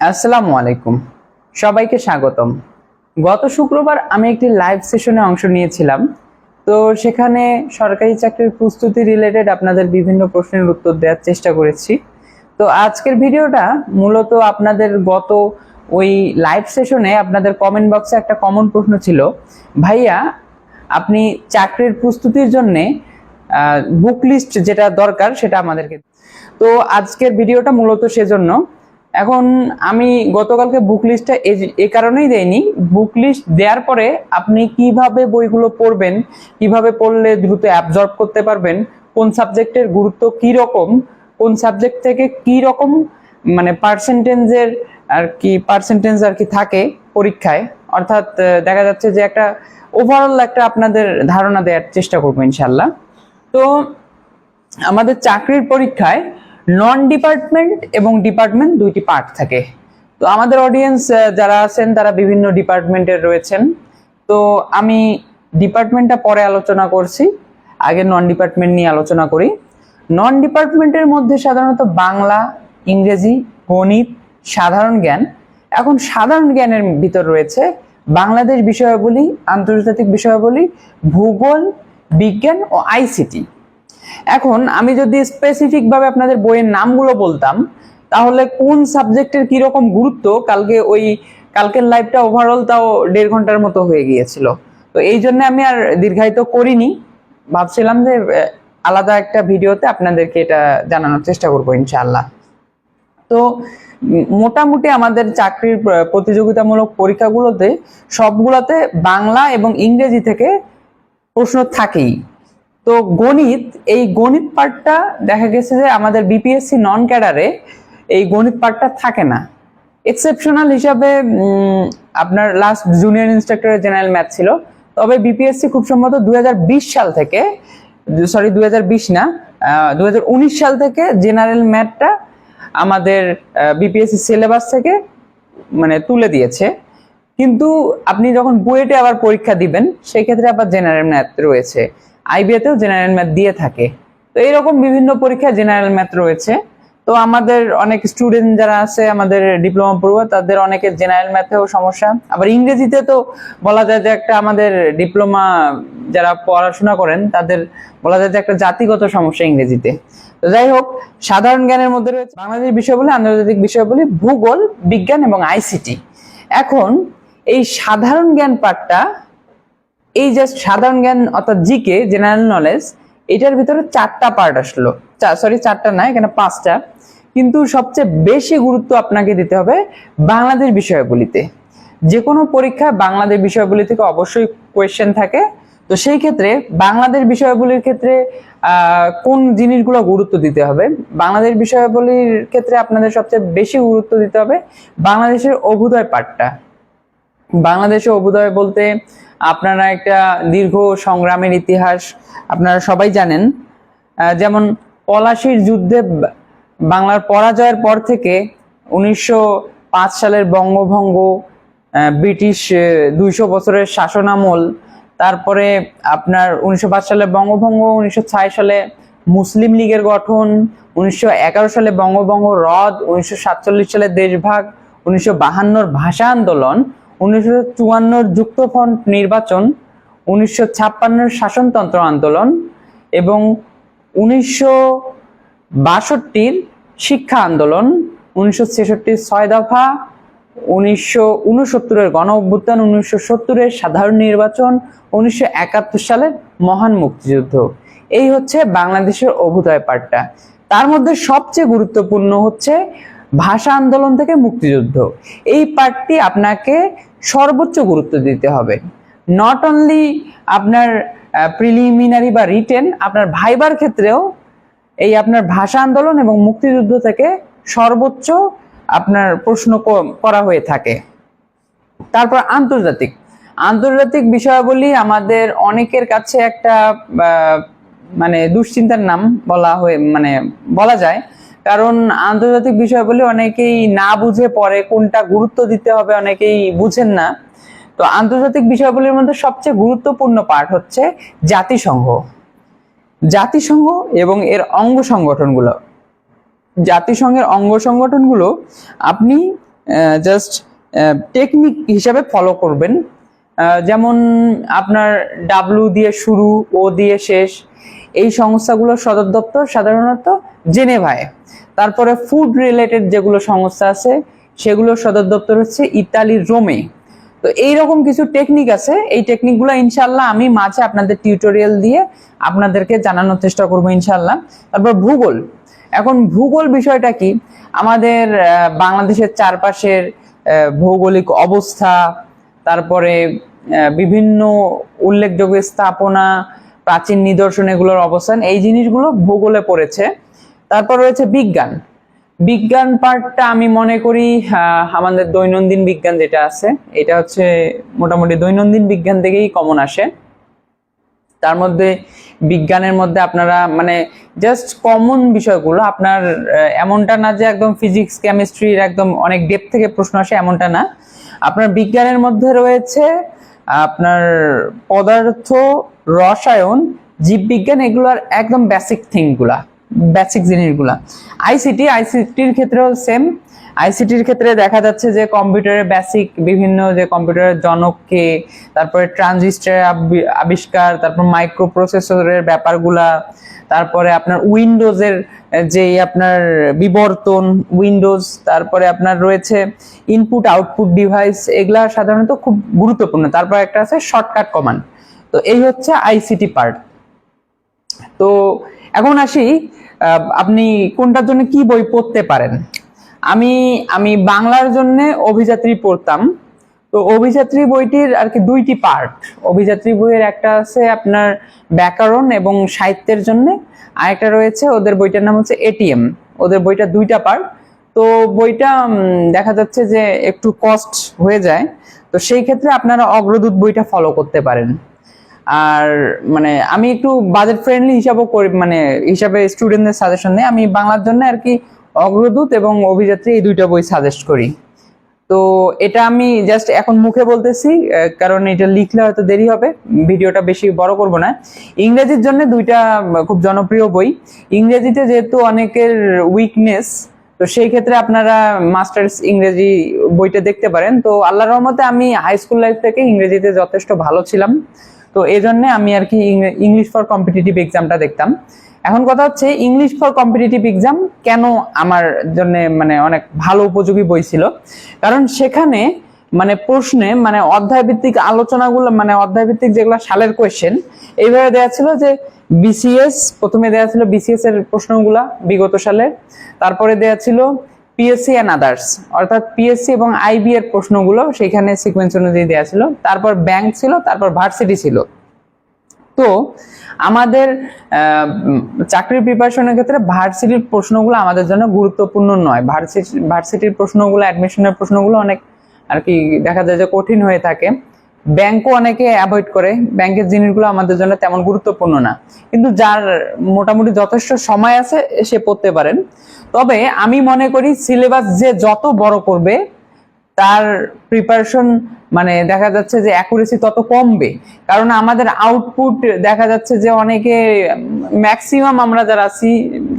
আসসালামু আলাইকুম। সবাইকে স্বাগতম। গত শুক্রবার আমি একটি লাইভ সেশনে অংশ নিয়েছিলাম। তো সেখানে সরকারি চাকরির প্রস্তুতি রিলেটেড আপনাদের বিভিন্ন প্রশ্নের উত্তর দেওয়ার চেষ্টা করেছি। তো আজকের ভিডিওটা মূলত আপনাদের গত ওই লাইভ সেশনে আপনাদের কমেন্ট বক্সে একটা কমন প্রশ্ন ছিল। ভাইয়া, আপনি চাকরির প্রস্তুতির জন্যে বুক লিস্ট যেটা দরকার সেটা আমাদেরকে তো আজকের ভিডিওটা মূলত সেজন্য। এখন আমি গতকালকে বুক লিস্টটা এ কারণেই দেইনি। বুক লিস্ট দেওয়ার পরে আপনি কীভাবে বইগুলো পড়বেন, কীভাবে পড়লে দ্রুত অ্যাবজর্ব করতে পারবেন, কোন সাবজেক্টের গুরুত্ব কি রকম কোন সাবজেক্ট থেকে কি রকম মানে পার্সেন্টেজের আর কি পার্সেন্টেজ আর কি থাকে পরীক্ষায়। অর্থাৎ দেখা যাচ্ছে যে একটা ওভারঅল একটা আপনাদের ধারণা দেওয়ার চেষ্টা করব ইনশাল্লাহ তো আমাদের চাকরির পরীক্ষায় নন ডিপার্টমেন্ট এবং ডিপার্টমেন্ট দুইটি পার্ট থাকে। তো আমাদের অডিয়েন্স যারা আছেন, তারা বিভিন্ন ডিপার্টমেন্টের রয়েছেন। তো আমি ডিপার্টমেন্টটা পরে আলোচনা করছি, আগে নন ডিপার্টমেন্ট নিয়ে আলোচনা করি। নন ডিপার্টমেন্টের মধ্যে সাধারণত বাংলা, ইংরেজি, গণিত, সাধারণ জ্ঞান। এখন সাধারণ জ্ঞানের ভিতর রয়েছে বাংলাদেশ বিষয়াবলী, আন্তর্জাতিক বিষয়াবলী, ভূগোল, বিজ্ঞান ও আইসিটি। এখন আমি যদি স্পেসিফিক ভাবে আপনাদের বইয়ের নামগুলো বলতাম, তাহলে কোন সাবজেক্টের কি রকম গুরুত্ব কালকে ওই কালকের লাইভটা ওভারঅল তাও দেড় ঘণ্টার মতো হয়ে গিয়েছিল। তো এই জন্য আমি আর দীর্ঘায়িত করিনি। ভাবছিলাম যে আলাদা একটা ভিডিওতে আপনাদেরকে এটা জানানোর চেষ্টা করব ইনশাআল্লাহ। তো মোটামুটি আমাদের চাকরির প্রতিযোগিতামূলক পরীক্ষাগুলোতে সবগুলোতে বাংলা এবং ইংরেজি থেকে প্রশ্ন থাকেই। তো গণিত, এই গণিত পার্টটা দেখা গেছে যে আমাদের বিপিএসসি নন ক্যাডারে এই গণিত পার্টটা থাকে না। এক্সেপশনাল হিসাবে আপনার লাস্ট জুনিয়র ইন্সট্রাক্টরের জেনারেল ম্যাথ ছিল। তবে বিপিএসসি খুব সম্ভবত দুই সাল থেকে সরি দুই না দুই সাল থেকে জেনারেল ম্যাথটা আমাদের বিপিএসসি সিলেবাস থেকে মানে তুলে দিয়েছে। কিন্তু আপনি যখন বুয়েটে আবার পরীক্ষা দিবেন, সেই ক্ষেত্রে আবার জেনারেল ম্যাথ রয়েছে। আইবিএতেও জেনারেল ম্যাথ দিয়ে থাকে। তো এইরকম বিভিন্ন পরীক্ষায় জেনারেল ম্যাথ রয়েছে। তো আমাদের অনেক স্টুডেন্ট যারা আছে, আমাদের ডিপ্লোমা পড়ুয়া, তাদের অনেকের জেনারেল ম্যাথেও সমস্যা। আবার ইংরেজিতে তো বলা যায় যে একটা আমাদের ডিপ্লোমা যারা পড়াশোনা করেন, তাদের বলা যায় যে একটা জাতিগত সমস্যা ইংরেজিতে। তো যাই হোক, সাধারণ জ্ঞানের মধ্যে রয়েছে বাংলাদেশ বিষয় বলে আন্তর্জাতিক বিষয় বলে ভূগোল, বিজ্ঞান এবং আইসিটি এখন এই সাধারণ জ্ঞান পাঠটা এই জাস্ট সাধারণ জ্ঞান অর্থাৎ জিকে জেনারেল নলেজ এটার ভিতরে চারটা পার্ট আসলো। সরি চারটা না, এখানে পাঁচটা। কিন্তু সবচেয়ে বেশি গুরুত্ব আপনাকে দিতে হবে বাংলাদেশ বিষয়গুলিতে। যে কোনো পরীক্ষায় বাংলাদেশ বিষয়গুলি থেকে অবশ্যই কোয়েশ্চেন থাকে। তো সেই ক্ষেত্রে বাংলাদেশ বিষয়গুলির ক্ষেত্রে কোন জিনিসগুলো গুরুত্ব দিতে হবে? বাংলাদেশ বিষয়গুলির ক্ষেত্রে আপনাদের সবচেয়ে বেশি গুরুত্ব দিতে হবে বাংলাদেশের অভ্যুদয় পাঠটা বাংলাদেশে অভ্যুদয় বলতে আপনারা একটা দীর্ঘ সংগ্রামের ইতিহাস আপনারা সবাই জানেন। যেমন পলাশির যুদ্ধে বাংলার পরাজয়ের পর থেকে উনিশশো পাঁচ সালের বঙ্গভঙ্গ ব্রিটিশ দুইশো বছরের শাসনামল, তারপরে আপনার উনিশশো পাঁচ সালে বঙ্গভঙ্গ, উনিশশো ছয় সালে মুসলিম লীগের গঠন, উনিশশো এগারো সালে বঙ্গভঙ্গ রদ, উনিশশো সালে দেশভাগ, উনিশশো ভাষা আন্দোলন উনিশশো চুয়ান্নর যুক্তফ্রন্ট নির্বাচন, উনিশশো ছাপ্পান্নর শাসনতন্ত্র আন্দোলন এবং উনিশশো বাষট্টির শিক্ষা আন্দোলন, উনিশশো ছেষট্টির ছয় দফা, উনিশশো উনসত্তরের গণ অভ্যুত্থান, উনিশশো সত্তরের সাধারণ নির্বাচন, উনিশশো একাত্তর সালের মহান মুক্তিযুদ্ধ। এই হচ্ছে বাংলাদেশের অভ্যুদয় পাঠটা। তার মধ্যে সবচেয়ে গুরুত্বপূর্ণ হচ্ছে ভাষা আন্দোলন থেকে মুক্তিযুদ্ধ। এই পার্টটি আপনাকে সর্বোচ্চ গুরুত্ব দিতে হবে। নট অনলি আপনার প্রিলিমিনারি বা রিটেন আপনার ভাইবার ক্ষেত্রেও এই আপনার ভাষা আন্দোলন এবং মুক্তিযুদ্ধ থেকে সর্বোচ্চ আপনার প্রশ্ন করা হয়ে থাকে। তারপর আন্তর্জাতিক। আন্তর্জাতিক বিষয়াবলী আমাদের অনেকের কাছে একটা মানে দুশ্চিন্তার নাম বলা হয়ে মানে বলা যায়। কারণ আন্তর্জাতিক বিষয়াবলী অনেকেই না বুঝে পড়ে কোনটা গুরুত্ব দিতে হবে, অনেকেই বুঝেন না। তো আন্তর্জাতিক বিষয়গুলির মধ্যে সবচেয়ে গুরুত্বপূর্ণ পার্ট হচ্ছে জাতিসংঘ। জাতিসংঘ এবং এর অঙ্গ সংগঠনগুলো। জাতিসংঘের অঙ্গ সংগঠনগুলো আপনি জাস্ট টেকনিক হিসাবে ফলো করবেন। যেমন আপনার ডাব্লু দিয়ে শুরু ও দিয়ে শেষ। এই সংস্থাগুলোর সদর দপ্তর, সাধারণত জেনেভায়। তারপরে ফুড রিলেটেড যেগুলো সংস্থা আছে সেগুলোর সদর দপ্তর হচ্ছে ইতালির রোমে। তো এইরকম কিছু টেকনিক আছে। এই টেকনিকগুলো ইনশাল্লাহ আমি মাঝে আপনাদের টিউটোরিয়াল দিয়ে আপনাদেরকে জানানোর চেষ্টা করব ইনশাল্লাহ তারপর ভূগোল। এখন ভূগোল বিষয়টা কি? আমাদের বাংলাদেশের চারপাশের ভৌগোলিক অবস্থা, তারপরে বিভিন্ন উল্লেখযোগ্য স্থাপনা প্রাচীন নিদর্শন এগুলোর অবস্থান, এই জিনিসগুলো ভূগোলে পড়েছে। তারপর রয়েছে বিজ্ঞান। বিজ্ঞান পার্টটা আমি মনে করি আমাদের দৈনন্দিন বিজ্ঞান যেটা আছে, এটা হচ্ছে মোটামুটি দৈনন্দিন বিজ্ঞান থেকেই কমন আসে। তার মধ্যে বিজ্ঞানের মধ্যে আপনারা মানে জাস্ট কমন বিষয়গুলো, আপনার এমনটা না যে একদম ফিজিক্স কেমিস্ট্রির একদম অনেক ডেপ থেকে প্রশ্ন আসে, এমনটা না। আপনার বিজ্ঞানের মধ্যে রয়েছে আপনার পদার্থ রসায়ন জীববিজ্ঞান এগুলোর একদম বেসিক থিংগুলা বেসিক জিনিসগুলা। আইসিটি আইসিটির ক্ষেত্রেও সেম আইসিটির ক্ষেত্রে দেখা যাচ্ছে যে কম্পিউটারের বেসিক বিভিন্ন যে কম্পিউটারের জনককে, তারপরে ট্রানজিস্টারের আবিষ্কার, তারপর মাইক্রো প্রসেসরের ব্যাপারগুলা, তারপরে আপনার উইন্ডোজের যে আপনার বিবর্তন, উইন্ডোজ, তারপরে আপনার রয়েছে ইনপুট আউটপুট ডিভাইস এগুলা সাধারণত খুব গুরুত্বপূর্ণ। তারপর একটা আছে শর্টকাট কমান্ড তো এই হচ্ছে আইসিটি পার্ট তো এখন আসি আপনি কোনটার জন্য কি বই পড়তে পারেন? আমি আমি বাংলার জন্য অভিযাত্রী পড়তাম। তো অভিযাত্রী বইটির আর কি দুইটি পার্ট অভিযাত্রী বইয়ের একটা আছে আপনার ব্যাকরণ এবং সাহিত্যের জন্য আর একটা রয়েছে ওদের বইটার নাম হচ্ছে এটিএম ওদের বইটা দুইটা পার্ট তো বইটা দেখা যাচ্ছে যে একটু কস্ট হয়ে যায়। তো সেই ক্ষেত্রে আপনারা অগ্রদূত বইটা ফলো করতে পারেন। আর মানে আমি একটু বাজেট ফ্রেন্ডলি হিসাবও করি মানে হিসাবে স্টুডেন্টদের সাজেশন নেই। আমি বাংলার জন্য আর কি অগ্রদূত এবং অভিযাত্রী এই দুইটা বই সাজেস্ট করি। তো এটা আমি জাস্ট এখন মুখে বলতেছি কারণ এটা লিখলে হয়তো দেরি হবে, ভিডিওটা বেশি বড় করব না। ইংরেজির জন্য দুইটা খুব জনপ্রিয় বই। ইংরেজিতে যেহেতু অনেকের উইকনেস তো সেই ক্ষেত্রে আপনারা মাস্টার্স ইংরেজি বইটা দেখতে পারেন। তো আল্লাহ রহমতে আমি হাই স্কুল লাইফ থেকে ইংরেজিতে যথেষ্ট ভালো ছিলাম। তো এই জন্য আমি আর কি ইংলিশ ফর কম্পিটিটিভ এক্সামটা দেখতাম। এখন কথা হচ্ছে ইংলিশ ফর কম্পিটিটিভ এক্সাম কেন আমার জন্য মানে অনেক ভালো উপযোগী বই ছিল? কারণ সেখানে মানে প্রশ্নে মানে অধ্যায় ভিত্তিক আলোচনাগুলো মানে অধ্যায় ভিত্তিক যেগুলো সালের কোয়েশ্চেন এইভাবে দেওয়া ছিল যে বিসিএস প্রথমে দেওয়া ছিল বিসিএস এর প্রশ্নগুলা বিগত সালের। তারপরে দেওয়া ছিল পিএসসি অ্যান্ড আদার্স অর্থাৎ পিএসসি এবং আইবি এর প্রশ্নগুলো সেখানে সিকোয়েন্স অনুযায়ী দেওয়া ছিল। তারপর ব্যাংক ছিল, তারপর ভার্সিটি ছিল। তো আমাদের চাকরির প্রিপারেশনের ক্ষেত্রে ভার্সিটির প্রশ্নগুলো আমাদের জন্য গুরুত্বপূর্ণ নয়। ভার্সিটি ভার্সিটির প্রশ্নগুলো অ্যাডমিশনের প্রশ্নগুলো অনেক আর কি দেখা যায় যে কঠিন হয়ে থাকে। ব্যাংকও অনেকে অ্যাভয়েড করে। ব্যাংকের জিনিসগুলো আমাদের জন্য তেমন গুরুত্বপূর্ণ না। কিন্তু যার মোটামুটি যথেষ্ট সময় আছে, সে পড়তে পারেন। তবে আমি মনে করি সিলেবাস যে যত বড় করবে, তার প্রিপারেশন মানে দেখা যাচ্ছে যে অ্যাকুরেসি তত কমবে। কারণ আমাদের আউটপুট দেখা যাচ্ছে যে অনেকে ম্যাক্সিমাম আমরা যারা আছি,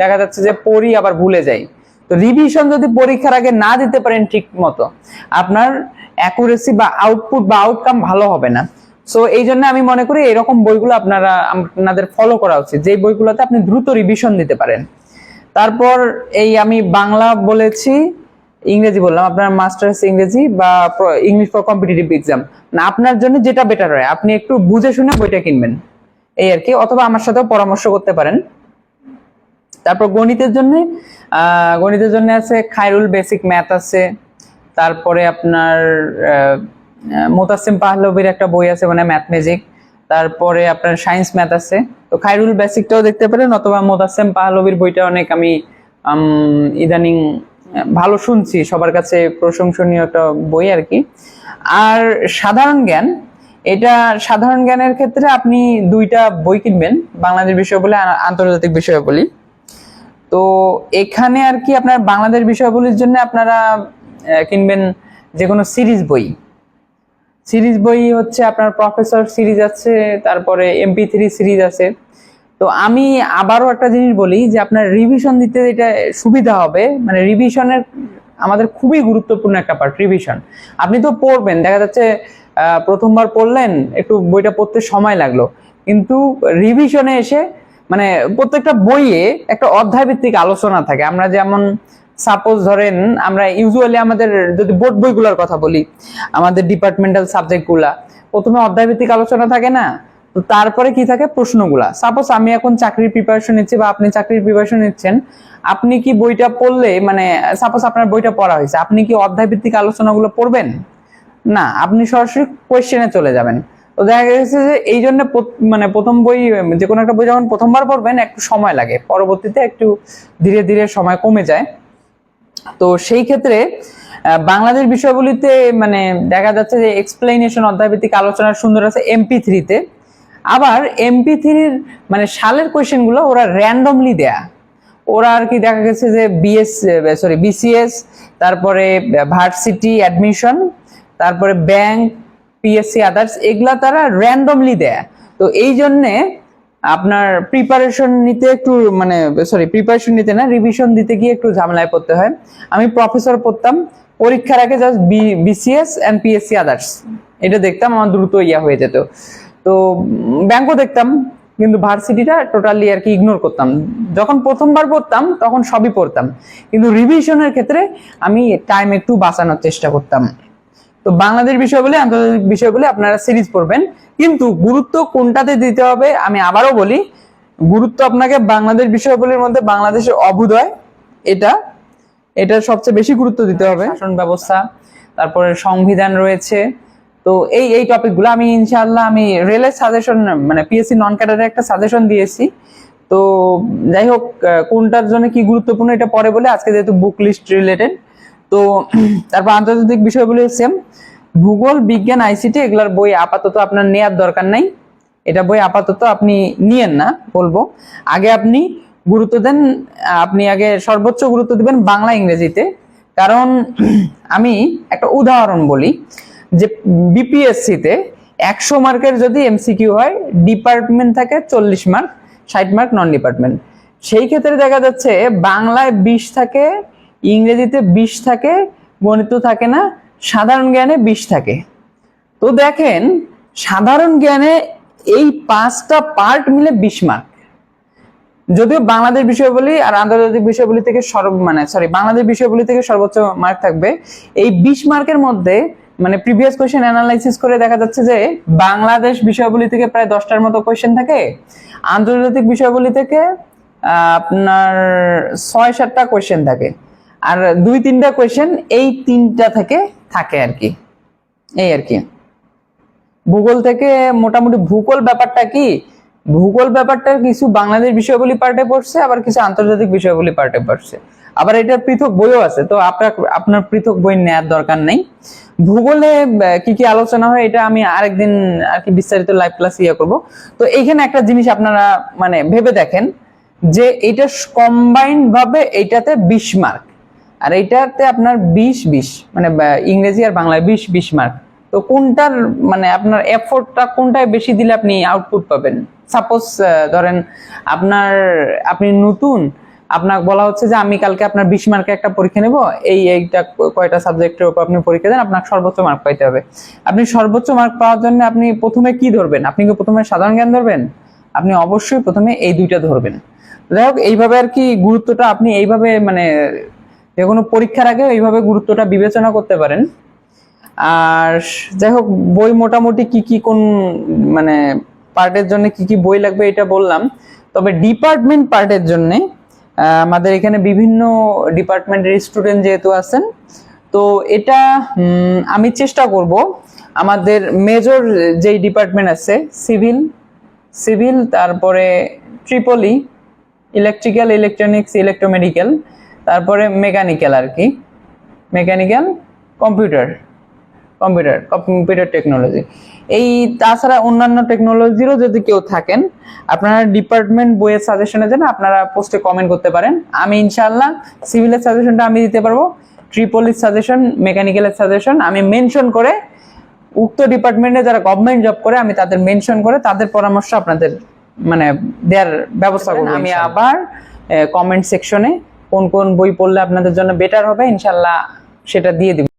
দেখা যাচ্ছে যে পড়ি আবার ভুলে যাই। তো রিভিশন যদি পরীক্ষার আগে না দিতে পারেন ঠিক মতো, আপনার অ্যাকুরেসি বা আউটপুট বা আউটকাম ভালো হবে না। সো এই জন্য আমি মনে করি এরকম বইগুলো আপনারা, আপনাদের ফলো করা উচিত। যে বইগুলোতে আপনি দ্রুত রিভিশন দিতে পারেন। তারপর এই আমি বাংলা বলেছি, ইংরেজি বললাম, আপনার মাস্টার্স ইংরেজি বা ইংলিশ ফর কম্পিটিটিভ এক্সাম না আপনার জন্য যেটা বেটার হয়, আপনি একটু বুঝে শুনে বইটা কিনবেন। এই আর কি, অথবা আমার সাথেও পরামর্শ করতে পারেন। তারপর গণিতের জন্য গণিতের জন্য আছে খায়রুল বেসিক ম্যাথ আছে, তারপরে আপনার মোতাসিম পাহলবির একটা বই আছে মানে ম্যাথ ম্যাজিক তারপরে আপনার সায়েন্স ম্যাথ আছে। তো খায়রুল বেসিকটাও দেখতে পারেন, অথবা মোতাসিম পাহলবির বইটা অনেক আমি ইদানিং, ভালো শুনছি, সবার কাছে প্রশংসনীয় একটা বই আর কি। আর সাধারণ জ্ঞান, এটা সাধারণ জ্ঞানের ক্ষেত্রে আপনি দুইটা বই কিনবেন, বাংলাদেশ বিষয় বলে আন্তর্জাতিক বিষয় বলি। তো এখানে আর কি আপনার বাংলাদেশ বিষয়গুলির জন্য আপনারা কিনবেন যে কোনো সিরিজ বই। সিরিজ বই হচ্ছে আপনার প্রফেসর সিরিজ আছে, তারপরে এমপি থ্রি সিরিজ আছে। তো আমি আবারও একটা জিনিস বলি যে আপনার রিভিশন দিতে এটা সুবিধা হবে মানে রিভিশনের আমাদের খুবই গুরুত্বপূর্ণ একটা পার্ট রিভিশন আপনি তো পড়বেন, দেখা যাচ্ছে প্রথমবার পড়লেন, একটু বইটা পড়তে সময় লাগল। কিন্তু রিভিশনে এসে মানে প্রত্যেকটা বইয়ে একটা অধ্যায় ভিত্তিক আলোচনা থাকে। আমরা যেমন সাপোজ ধরেন, আমরা ইউজুয়ালি আমাদের যদি বোর্ড বইগুলোর কথা বলি, আমাদের ডিপার্টমেন্টাল সাবজেক্টগুলা প্রথমে অধ্যায় ভিত্তিক আলোচনা থাকে না? তো তারপরে কি থাকে? প্রশ্নগুলা। সাপোজ আমি এখন চাকরির প্রিপারেশন নিচ্ছি বা আপনি চাকরির প্রিপারেশন নিচ্ছেন, আপনি কি বইটা পড়লে মানে সাপোজ আপনার বইটা পড়া হয়েছে, আপনি কি অধ্যায় ভিত্তিক আলোচনাগুলো পড়বেন? না, আপনি সরাসরি কোয়েশ্চেনে চলে যাবেন। তো দেখা গেছে যে এই জন্য মানে প্রথম বই, যে কোনো একটা বই যখন প্রথমবার পড়বেন, একটু সময় লাগে। পরবর্তীতে একটু ধীরে ধীরে সময় কমে যায়। তো সেই ক্ষেত্রে বাংলাদেশ বিষয়গুলিতে মানে দেখা যাচ্ছে যে এক্সপ্লেনেশন অধ্যায়ভিত্তিক আলোচনার সুন্দর আছে এমপি থ্রিতে আবার এমপি থ্রির মানে সালের কোয়েশ্চেনগুলো ওরা র্যান্ডমলি দেয়া। ওরা আর কি দেখা গেছে যে বিএস সরি বিসিএস তারপরে ভার্সিটি অ্যাডমিশন তারপরে ব্যাংক পিএসসি আদার্স এগুলা তারা র্যান্ডমলি দেয়। তো এই জন্যে আপনার প্রিপারেশন নিতে একটু মানে সরি প্রিপারেশন নিতে না রিভিশন দিতে গিয়ে একটু ঝামেলায় পড়তে হয়। আমি প্রফেসর পড়তাম, পরীক্ষার আগে just BCS and PSC others এটা দেখতাম, আমার দ্রুত ইয়া হয়ে যেত। তো ব্যাংকও দেখতাম, কিন্তু ভার্সিটিটা টোটালি আর কি ইগনোর করতাম। যখন প্রথমবার পড়তাম, তখন সবই পড়তাম। কিন্তু রিভিশনের ক্ষেত্রে আমি টাইম একটু বাঁচানোর চেষ্টা করতাম। তো বাংলাদেশ বিষয় বলে, আন্তর্জাতিক বিষয় বলে আপনারা সিরিজ পড়বেন। কিন্তু গুরুত্ব কোনটাতে দিতে হবে, আমি আবারও বলি, গুরুত্ব আপনাকে বাংলাদেশ বিষয়গুলির মধ্যে বাংলাদেশের অভ্যুদয়, এটা এটা সবচেয়ে বেশি গুরুত্ব দিতে হবে। শাসন ব্যবস্থা, তারপরে সংবিধান রয়েছে। তো এই এই টপিকগুলো আমি ইনশাআল্লাহ, আমি রেলের সাজেশন মানে পিএসসি নন ক্যাডারের একটা সাজেশন দিয়েছি। তো যাই হোক কোনটার জন্য কি গুরুত্বপূর্ণ, এটা পরে বলে, আজকে যেহেতু বুক লিস্ট রিলেটেড তো তারপর আন্তর্জাতিক বিষয়গুলো সেম ভূগোল, বিজ্ঞান আইসিটি এগুলার বই আপাতত আপনার নেয়ার দরকার নাই। এটা বই আপাতত আপনি নিয়েন না, বলব। আগে আপনি গুরুত্ব দেন, আপনি আগে সর্বোচ্চ গুরুত্ব দিবেন বাংলা, ইংরেজিতে। কারণ আমি একটা উদাহরণ বলি, যে বিপিএসসিতে একশো মার্কের যদি এমসিকিউ হয় ডিপার্টমেন্ট থাকে চল্লিশ মার্ক, ষাট মার্ক নন ডিপার্টমেন্ট সেই ক্ষেত্রে দেখা যাচ্ছে বাংলায় বিশ থাকে ইংরেজিতে বিশ থাকে, গণিত থাকে না, সাধারণ জ্ঞানে বিশ থাকে। তো দেখেন, সাধারণ জ্ঞানে এই পাঁচটা পার্ট মিলে বিশ মার্ক যদিও বাংলাদেশ বিষয়বলি আর আন্তর্জাতিক বিষয়বলি থেকে সর্ব মানে সরি বাংলাদেশ বিষয়বলি থেকে সর্বোচ্চ মার্ক থাকবে। এই বিশ মার্কের মধ্যে মানে প্রিভিয়াস কোয়েশ্চেন অ্যানালাইসিস করে দেখা যাচ্ছে যে, বাংলাদেশ বিষয়বলি থেকে প্রায় দশটার মতো কোয়েশ্চেন থাকে, আন্তর্জাতিক বিষয়বলি থেকে আপনার ছয় সাতটা কোয়েশ্চেন থাকে। আর দুই তিনটা কোয়েশ্চেন এই তিনটা থেকে থাকে আর কি। এই আর কি। ভূগোল থেকে মোটামুটি ভূগোল ব্যাপারটা কি? ভূগোল ব্যাপারটা কিছু বাংলাদেশ বিষয়গুলি পার্টে পড়ছে, আবার কিছু আন্তর্জাতিক বিষয়গুলি পার্টে পড়ছে। আবার এটা পৃথক বইও আছে, তো আপনার আপনার পৃথক বই নেওয়ার দরকার নেই। ভূগোলে কি কি আলোচনা হয় এটা আমি আরেকদিন আর কি বিস্তারিত লাইভ ক্লাস ইয়ে করব। তো এইখানে একটা জিনিস আপনারা মানে ভেবে দেখেন যে এটা কম্বাইন্ড ভাবে এইটাতে বিশ মার্ক আর এইটাতে আপনার বিশ বিশ মানে ইংরেজি আর বাংলায় বিশ বিশ মার্ক তো কোনটার মানে আপনার এফোর্টটা কোনটায় বেশি দিলে আপনি আউটপুট পাবেন? সাপোজ ধরেন আপনার, আপনি নতুন, আপনাকে বলা হচ্ছে যে আমি কালকে আপনার বিশ মার্কে একটা পরীক্ষা নেব, এই, এইটা কয়টা সাবজেক্টের উপর আপনি পরীক্ষা দেন, আপনাকে সর্বোচ্চ মার্ক পাইতে হবে। আপনি সর্বোচ্চ মার্ক পাওয়ার জন্য আপনি প্রথমে কি ধরবেন? আপনি কি প্রথমে সাধারণ জ্ঞান ধরবেন? আপনি অবশ্যই প্রথমে এই দুইটা ধরবেন। যাই হোক, এইভাবে আর কি গুরুত্বটা আপনি এইভাবে মানে যে কোনো পরীক্ষার আগে এইভাবে গুরুত্বটা বিবেচনা করতে পারেন। আর যাই হোক, বই মোটামুটি কি কি কোন মানে পার্টের জন্য কি কি বই লাগবে এটা বললাম। তবে ডিপার্টমেন্ট পার্টের জন্য আমাদের এখানে বিভিন্ন ডিপার্টমেন্টের স্টুডেন্ট যেহেতু আছেন, তো এটা আমি চেষ্টা করব। আমাদের মেজর যেই ডিপার্টমেন্ট আছে, সিভিল সিভিল, তারপরে ট্রিপলি, ইলেকট্রিক্যাল, ইলেকট্রনিক্স, ইলেকট্রোমেডিক্যাল তারপরে মেকানিক্যাল আর কি। Mechanical computer computer computer technology এই তাছাড়া অন্যান্য টেকনোলজিরও যদি কেউ থাকেন আপনারা ডিপার্টমেন্ট বইয়ের সাজেশনের জন্য আপনারা পোস্টে কমেন্ট করতে পারেন। আমি ইনশাল্লাহ সিভিলের সাজেশনটা আমি দিতে পারব। ট্রিপলির সাজেশন মেকানিক্যালের সাজেশন আমি মেনশন করে উক্ত ডিপার্টমেন্টে যারা গভর্নমেন্ট জব করে আমি তাদের মেনশন করে তাদের পরামর্শ আপনাদের মানে দেওয়ার ব্যবস্থা করব আমি আবার কমেন্ট সেকশনে কোন কোন বই পড়লে আপনাদের জন্য বেটার হবে ইনশাল্লাহ সেটা দিয়ে দিব।